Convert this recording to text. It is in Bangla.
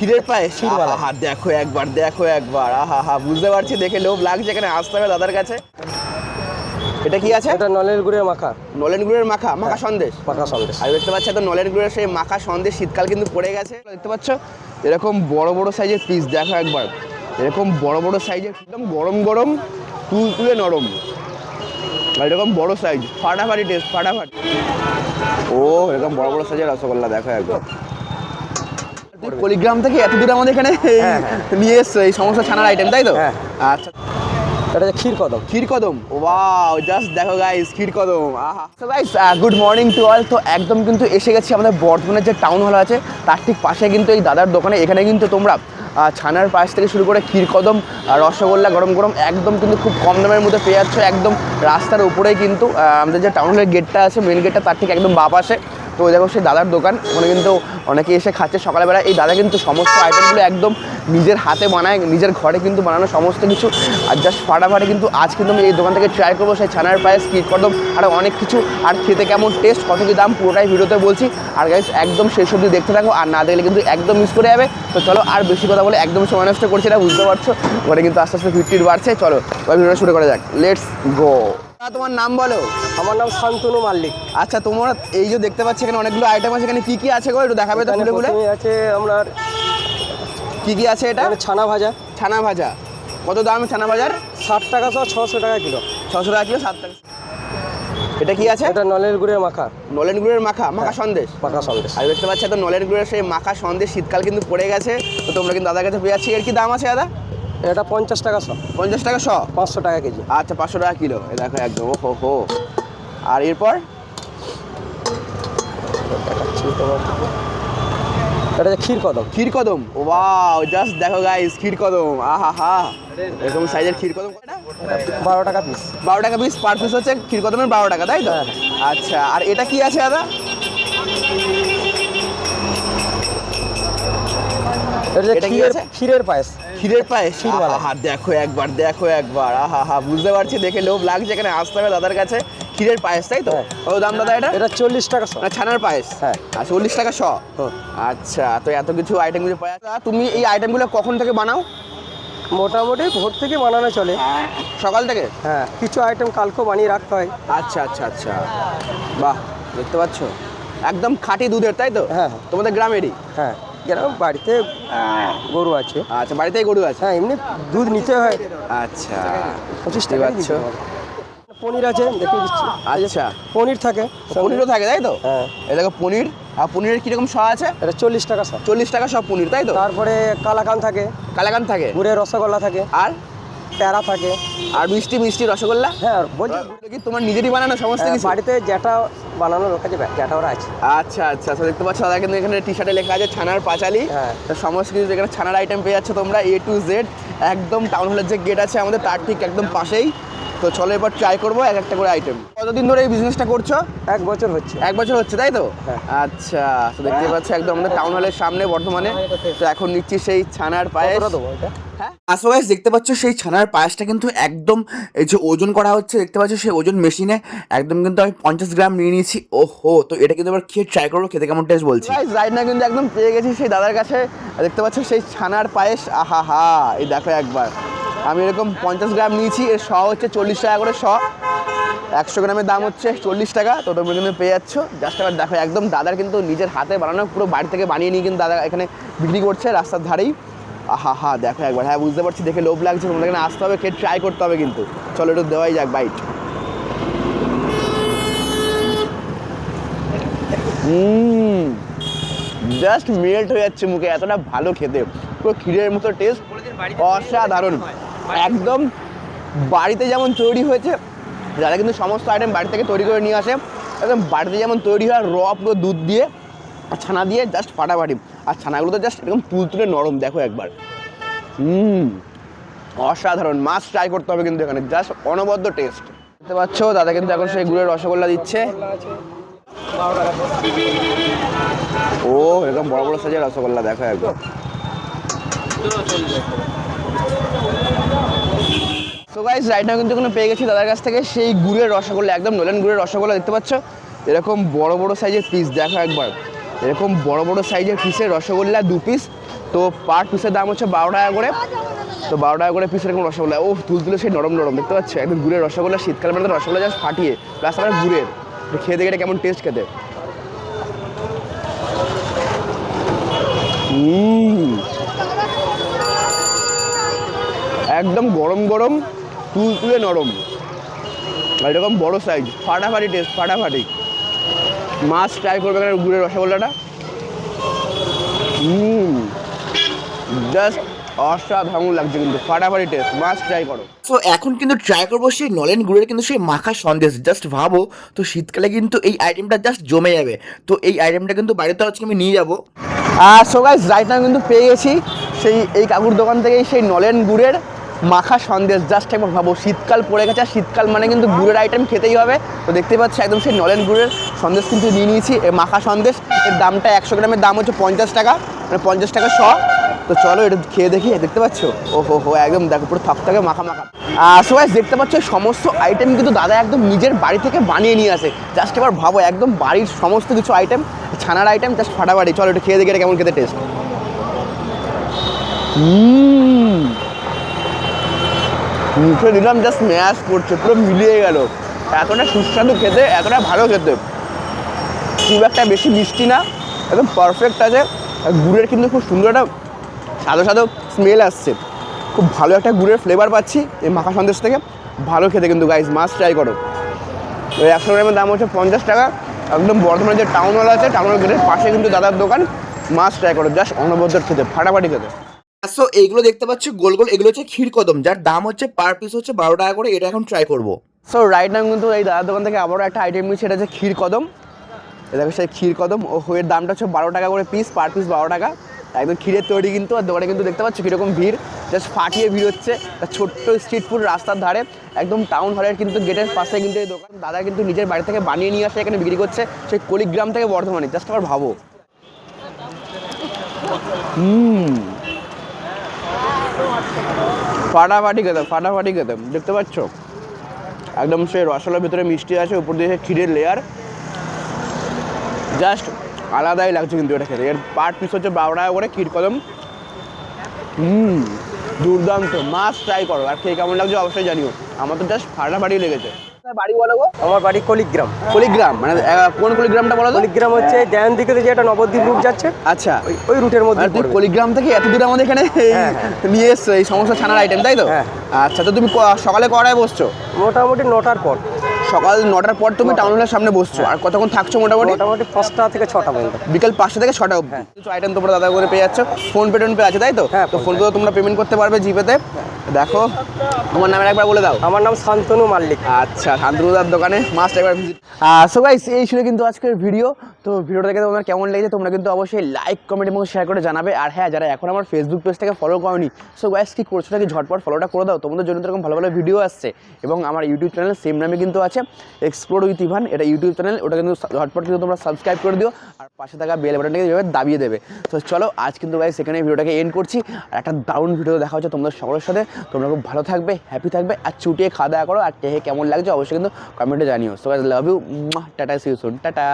ক্ষীরের পায়েস ক্ষীরওয়ালা। আহা দেখো একবার দেখো একবার আহা হা বুঝতে পারছি দেখে লোভ লাগছে এখানে আসতে হবে দাদার কাছে। এটা কি আছে? এটা নলের গুড়ের মাখা। নলেন গুড়ের মাখা মাখা সন্দেশ। মাখা সন্দেশ। আর দেখতে পাচ্ছ তো নলেন গুড়ের সেই মাখা সন্দেশ শীতকাল কিন্তু পড়ে গেছে। দেখতে পাচ্ছ এরকম বড় বড় সাইজের পিস দেখো একবার। এরকম বড় বড় সাইজের একদম গরম গরম তুল তুলে নরম। আর এরকম বড় সাইজ ফাটাফাটি টেস্ট ফাটাফাটি। ও এরকম বড় বড় সাইজের রসগোল্লা দেখো একবার। পলিগ্রাম থেকে এত দূর আমাদের এখানে হ্যাঁ, হ্যাঁ। নিয়ে এসছো এই সমস্ত ছানার আইটেম তাই তো? হ্যাঁ। আচ্ছা। এটা হচ্ছে ক্ষীর কদম। ক্ষীর কদম? ওয়াও জাস্ট দেখো গাইস ক্ষীর কদম আহা। So guys good morning to all তো একদম কিন্তু এসে গেছি আমাদের বর্ধমানের যে টাউন হল আছে তার ঠিক পাশে কিন্তু এই দাদার দোকানে। এখানে কিন্তু তোমরা ছানার পায়েস থেকে শুরু করে ক্ষীর কদম আর রসগোল্লা গরম গরম একদম কিন্তু খুব কম দামের মধ্যে পেয়ে যাচ্ছ। একদম রাস্তার উপরেই কিন্তু আমাদের যে টাউন হলের গেটটা আছে মেন গেটটা তার ঠিক একদম বা পাশে। তো দেখো সেই দাদার দোকান, ওখানে কিন্তু অনেকে এসে খাচ্ছে। সকালবেলা এই দাদা কিন্তু সমস্ত আইটেমগুলো একদম নিজের হাতে বানায়, নিজের ঘরে কিন্তু বানানো সমস্ত কিছু। আর জাস্ট ফাটাফাটি কিন্তু আজ কিন্তু আমি এই দোকান থেকে ট্রাই করব, সেই ছানার পায়েস কী কদম, আর অনেক কিছু। আর খেতে কেমন টেস্ট কত কি দাম, পুরোটাই ভিডিওতে বলছি। আর গাইস একদম শেষ অবধি দেখতে থাকো, আর না দেখলে কিন্তু একদম মিস করে যাবে। তো চলো, আর বেশি কথা বলে একদম সময় নষ্ট করছি না, বুঝতে পারছ? ওখানে কিন্তু আস্তে আস্তে ফিফটির বাড়ছে। চলো ভিডিওটা শুরু করা যাক। লেটস গো তোমার নাম বলো। আমার নাম শান্তনু মাল্লিক। আচ্ছা তোমরা এই যে দেখতে পাচ্ছি এখানে অনেকগুলো আইটেম আছে এখানে কি কি আছে গো? একটু দেখাবে তো খুলে খুলে আছে আপনার কি কি আছে এটা? ছানা ভাজা। ছানা ভাজা। কত দাম ছানা ভাজার? ষাট টাকা সহ ছশো টাকা কিলো। ছশো টাকা কিলো সাত টাকা। এটা কি আছে? এটা নলের গুড়ের মাখা। নলেন গুড়ের মাখা মাখা সন্দেশ? মাখা সন্দেশ। আর দেখতে পাচ্ছি তো নলেন গুড়ের সেই মাখা সন্দেশ শীতকাল কিন্তু পড়ে গেছে তো তোমরা কিন্তু দাদার কাছে পেয়ে যাচ্ছি। এর কি দাম আছে দাদা? এটা পঞ্চাশ টাকা সহ পঞ্চাশ টাকা শ? পাঁচশো টাকা কেজি। আচ্ছা পাঁচশো টাকা কিলো। এ দেখো একদম ও হো। হো আর এরপর? এটা ক্ষীর কদম। ক্ষীর কদম? ওয়াও জাস্ট দেখো গাইস ক্ষীর কদম। আহা হা এরকম সাইজের ক্ষীর কদম বারো টাকা পিস বারো টাকা পিস পার পিস হচ্ছে ক্ষীর কদমের বারো টাকা তাই তো? হ্যাঁ। আচ্ছা আর এটা কি আছে দাদা? এটা কি আছে? ক্ষীরের পায়েস। ক্ষীরের পায়েস ক্ষীরওয়ালা। আহা দেখো একবার দেখো একবার আহা হা বুঝতে পারছি দেখে লোভ লাগছে এখানে আসতে হবে দাদার কাছে। ক্ষীরের পায়েস তাই তো? হ্যাঁ। কত দাম দাদা এটা? এটা চল্লিশ টাকা না ছানার পায়েস? হ্যাঁ। চল্লিশ টাকা শ। আচ্ছা তো এত কিছু আইটেম কিছু পাওয়া তুমি এই আইটেমগুলো কখন থেকে বানাও? মোটামুটি ভোর থেকে বানানো চলে। সকাল থেকে? হ্যাঁ কিছু আইটেম কালকেও বানিয়ে রাখতে হয়। আচ্ছা আচ্ছা আচ্ছা। বাহ দেখতে পাচ্ছ? একদম খাঁটি দুধের তাই তো? হ্যাঁ, হ্যাঁ। তোমাদের গ্রামেরই? হ্যাঁ। যেরকম বাড়িতে গরু আছে। আচ্ছা বাড়িতেই গরু আছে? হ্যাঁ এমনি দুধ নিতে হয়। আচ্ছা পঁচিশ টাকা পারছ। পনির আছে দেখিয়ে দিচ্ছি আচ্ছা। পনির থাকে। পনিরও থাকে তাই তো? হ্যাঁ। এই দেখো পনির। আর পনিরের কীরকম শ আছে? এটা চল্লিশ টাকা সব চল্লিশ টাকা সব পনির তাই তো? তারপরে কালাকান থাকে। কালাকান থাকে? গুড়ের রসগোল্লা থাকে। আর? প্যারা থাকে। আর মিষ্টি মিষ্টি রসগোল্লা? হ্যাঁ বলছি। কি তোমার নিজেরই বানানো সমস্ত হ্যাঁ, কিছু? বাড়িতে যেটা বানানো লোক আছে আছে। আচ্ছা আচ্ছা। তো দেখতে পাচ্ছ দাদা কিন্তু এখানে টি শার্টে লেখা আছে ছানার পাঁচালি। হ্যাঁ। তো সমস্ত কিছু এখানে ছানার আইটেম পেয়ে যাচ্ছ তোমরা এ টু জেড একদম টাউন হলের যে গেট আছে আমাদের তার ঠিক একদম পাশেই। তো চলো এবার ট্রাই করব এক একটা করে আইটেম কতদিন ধরে এই বিজনেসটা করছ? এক বছর হচ্ছে। এক বছর হচ্ছে তাই তো? হ্যাঁ। আচ্ছা তো দেখতে পাচ্ছ একদম আমাদের টাউন হলের সামনে বর্তমানে। তো এখন নিচ্ছি সেই ছানার পায়েস। দেবো এটা? আসো গাইস দেখতে পাচ্ছ, সেই ছানার পায়েসটা কিন্তু একদম, এই যে ওজন করা হচ্ছে, দেখতে পাচ্ছ সেই ওজন মেশিনে একদম কিন্তু আমি পঞ্চাশ গ্রাম নিয়ে নিয়েছি। ওহো, তো এটা কিন্তু এবার খেয়ে ট্রাই করব, খেতে কেমন টেস্ট বলছি? রাইট না কিন্তু একদম পেয়ে গেছি সেই দাদার কাছে। দেখতে পাচ্ছ সেই ছানার পায়েস আহা হা এই দেখো একবার। আমি এরকম পঞ্চাশ গ্রাম নিয়েছি, এর শ হচ্ছে চল্লিশ টাকা করে শ। একশো গ্রামের দাম হচ্ছে চল্লিশ টাকা, তো তোমরা কিন্তু পেয়ে যাচ্ছ। জাস্ট এবার দেখো, একদম দাদার কিন্তু নিজের হাতে বানানো, পুরো বাড়ি থেকে বানিয়ে নিয়ে কিন্তু দাদা এখানে বিক্রি করছে রাস্তার ধারেই। আহা হা দেখো একবার। হ্যাঁ বুঝতে পারছি, দেখে লোভ লাগছে, তোমাদের এখানে আসতে হবে, খেয়ে ট্রাই করতে হবে কিন্তু। চলো, একটু দেওয়াই যাক বাইট জাস্ট মেল্ট হয়ে যাচ্ছে মুখে, এতটা ভালো খেতে। পুরো ক্ষীরের মতো টেস্ট অসাধারণ। একদম বাড়িতে যেমন তৈরি হয়েছে, যারা কিন্তু সমস্ত আইটেম বাড়ি থেকে তৈরি করে নিয়ে আসে, একদম বাড়িতে যেমন তৈরি হয় র পুরো দুধ দিয়ে, ছানা দিয়ে জাস্ট ফাটাফাটি। আর ছানাগুলো তো জাস্ট এরকম তুলতুলে নরম, দেখো একবার। হুম, অসাধারণ মাছ ট্রাই করতে হবে কিন্তু এখানে জাস্ট অনবদ্য টেস্ট দেখতে পাচ্ছ, দাদা কিন্তু এখন সেই গুড়ের রসগোল্লা দিচ্ছে। ও, এরকম বড় বড় সাইজের রসগোল্লা, দেখো একবার। তো গাইজ রাইট নাও কিন্তু এখানে পেয়ে গেছি দাদার কাছ থেকে সেই গুড়ের রসগোল্লা, একদম নলেন গুড়ের রসগোল্লা, দেখতে পাচ্ছ? এরকম বড় বড় সাইজের পিস দেখো একবার। এরকম বড় বড় সাইজের পিসের রসগোল্লা দু পিস তো পার পিসের দাম হচ্ছে বারো টাকা করে। তো বারো টাকা করে পিস এরকম রসগোল্লা। ও তুলতুলে সেই নরম নরম, দেখতে পাচ্ছ? একদম গুড়ের রসগোল্লা শীতকাল মানে রসগোল্লা জাস্ট ফাটিয়ে প্লাস আবার গুড়ের। খেয়ে দেখে এটা কেমন টেস্ট খেতে। একদম গরম গরম তুলতুলে নরম। আর এরকম বড় সাইজ ফাটাফাটি টেস্ট ফাটাফাটি। মাছ ট্রাই করবে এখানে গুড়ের রসগোল্লাটা। হুম জাস্ট অসাধারণ লাগছে কিন্তু ফাটাফাটি টেস্ট মাছ ট্রাই করো। তো এখন কিন্তু ট্রাই করব সেই নলেন গুড়ের কিন্তু সেই মাখা সন্দেশ জাস্ট ভাবো তো শীতকালে কিন্তু এই আইটেমটা জাস্ট জমে যাবে। তো এই আইটেমটা কিন্তু বাড়িতে আজকে আমি নিয়ে যাব। আর সো গাইস রাইট নাও কিন্তু পেয়ে গেছি সেই এই কাকুর দোকান থেকেই সেই নলেন গুড়ের মাখা সন্দেশ জাস্ট একবার ভাবো, শীতকাল পড়ে গেছে, আর শীতকাল মানে কিন্তু গুড়ের আইটেম খেতেই হবে। তো দেখতে পাচ্ছি, একদম সেই নলেন গুড়ের সন্দেশ কিন্তু নিয়ে নিয়েছি। মাখা সন্দেশ, এর দামটা একশো গ্রামের দাম হচ্ছে পঞ্চাশ টাকা মানে পঞ্চাশ টাকা শ। তো চলো, এটা খেয়ে দেখি দেখতে পাচ্ছ? ও হো হো একদম দেখো, পুরো থকথকে মাখা মাখা। সো গাইস দেখতে পাচ্ছ সমস্ত আইটেম কিন্তু দাদা একদম নিজের বাড়ি থেকে বানিয়ে নিয়ে আসে। জাস্ট এবার ভাবো, একদম বাড়ির সমস্ত কিছু আইটেম ছানার আইটেম জাস্ট ফাটাফাটি। চলো একটু খেয়ে দেখি, এটা কেমন খেতে টেস্ট মুখে দিলাম জাস্ট ম্যাশ করছে, পুরো মিলিয়ে গেল। এতটা সুস্বাদু খেতে, এতটা ভালো খেতে। খুব একটা বেশি মিষ্টি না, একদম পারফেক্ট আছে। আর গুড়ের কিন্তু খুব সুন্দর একটা সাদা সাদা স্মেল আসছে। খুব ভালো একটা গুড়ের ফ্লেভার পাচ্ছি এই মাখা সন্দেশ থেকে। ভালো খেতে কিন্তু গাইস মাছ ট্রাই করো। একশো গ্রামের দাম হচ্ছে পঞ্চাশ টাকা। একদম বর্ধমানে যে টাউন হল আছে টাউন হল গেটের পাশে কিন্তু দাদার দোকান। মাছ ট্রাই করো জাস্ট অনবদ্য খেতে, ফাটাফাটি খেতে। সো এইগুলো দেখতে পাচ্ছ, গোল গোল, এগুলো হচ্ছে ক্ষীর কদম, যার দাম হচ্ছে পার পিস হচ্ছে বারো টাকা করে, এটা এখন ট্রাই করব। সো রাইট নাম কিন্তু এই দাদার দোকান থেকে আবারও একটা আইটেম নিচ্ছে, এটা হচ্ছে ক্ষীর কদম। এ দেখো সেই ক্ষীর কদম, ও এর দামটা হচ্ছে বারো টাকা করে পিস পার পিস বারো টাকা। একদম ক্ষীরের তৈরি কিন্তু, আর দোকানে কিন্তু দেখতে পাচ্ছ কীরকম ভিড়। জাস্ট ফাটিয়ে ভিড় হচ্ছে ছোট্ট স্ট্রিট ফুড রাস্তার ধারে, একদম টাউন হলের কিন্তু গেটের পাশে কিন্তু এই দোকান। দাদা কিন্তু নিজের বাড়ি থেকে বানিয়ে নিয়ে আসে, এখানে বিক্রি করছে, সেই কলিগ্রাম থেকে বর্ধমানে জাস্ট আবার ভাবো। হুম। ফাটাফাটি খেতাম ফাটাফাটি খেতাম দেখতে পাচ্ছ? একদম সে রসলার ভিতরে মিষ্টি আছে, উপর দিয়ে ক্ষীরের লেয়ার জাস্ট আলাদাই লাগছে কিন্তু এটা খেতে। এর পার্ট পিস হচ্ছে বারো টাকা করে ক্ষীর কদম। হুম, দুর্দান্ত মাছ ট্রাই করো। আর খেয়ে কেমন লাগছে অবশ্যই জানিও। আমার তো জাস্ট ফাটাফাটি লেগেছে। বাড়ি বলো গো? আমার বাড়ি কলিগ্রাম। কলিগ্রাম মানে কোন কলিগ্রামটা বলো কলিগ্রাম হচ্ছে জয়ন দিকে যে একটা নবদ্বীপ রূপ যাচ্ছে আচ্ছা। ওই রুটের মধ্যে মানে তুমি কলিগ্রাম থেকে এত দূর আমাদের এখানে হ্যাঁ, নিয়ে এসছো এই সমস্ত ছানার আইটেম তাই তো? হ্যাঁ। আচ্ছা তো তুমি সকালে কটায় বসছো? মোটামুটি নটার পর। সকাল নটার পর তুমি টাউন হলের সামনে বসছো আর কতক্ষণ থাকছো মোটামুটি? মোটামুটি পাঁচটা থেকে ছটা পর্যন্ত। বিকাল পাঁচটা থেকে ছটা অবধি। কিছু আইটেম তোমরা দাদা করে পেয়ে যাচ্ছ। ফোন পে টোন পে আছে তাই তো? হ্যাঁ, তো ফোন ফোন পে তোমরা পেমেন্ট করতে পারবে জিপেতে। দেখো আমার নামের একবার বলে দাও। আমার নাম শান্তনু মাল্লিক। আচ্ছা শান্তনুদার দোকানে মাস্ট একবার ভিজিট সো গাইস এই ছিল কিন্তু আজকের ভিডিও তো ভিডিওটা দেখে তোমার কেমন লেগেছে, তোমরা কিন্তু অবশ্যই লাইক কমেন্ট এবং শেয়ার করে জানাবে। আর হ্যাঁ যারা এখন আমার ফেসবুক পেজটাকে ফলো করনি সো গাইস কি করছ নাকি? ঝটপট ফলোটা করে দাও। তোমাদের জন্য এরকম ভালো ভালো ভিডিও আসছে। এবং আমার ইউটিউব চ্যানেল সেম নামে কিন্তু আছে এক্সপ্লোর উইথ ইভান এটা ইউটিউব চ্যানেল ওটা কিন্তু ঝটপট কিন্তু তোমরা সাবস্ক্রাইব করে দিও। আর পাশে থাকা বেল বাটনটাকে যেভাবে দাবিয়ে দেবে। তো চলো, আজ কিন্তু গাইস সেখানে ভিডিওটাকে এন্ড করছি। আর একটা দারুণ ভিডিও দেখা হচ্ছে তোমাদের সকলের সাথে। তোমরা খুব ভালো থাকবে হ্যাপি থাকবে, আর চুটিয়ে খাওয়া দাওয়া করো। আর টেহে কেমন লাগছে অবশ্যই কিন্তু কমেন্টে জানিও। So guys love you tata see you soon tata.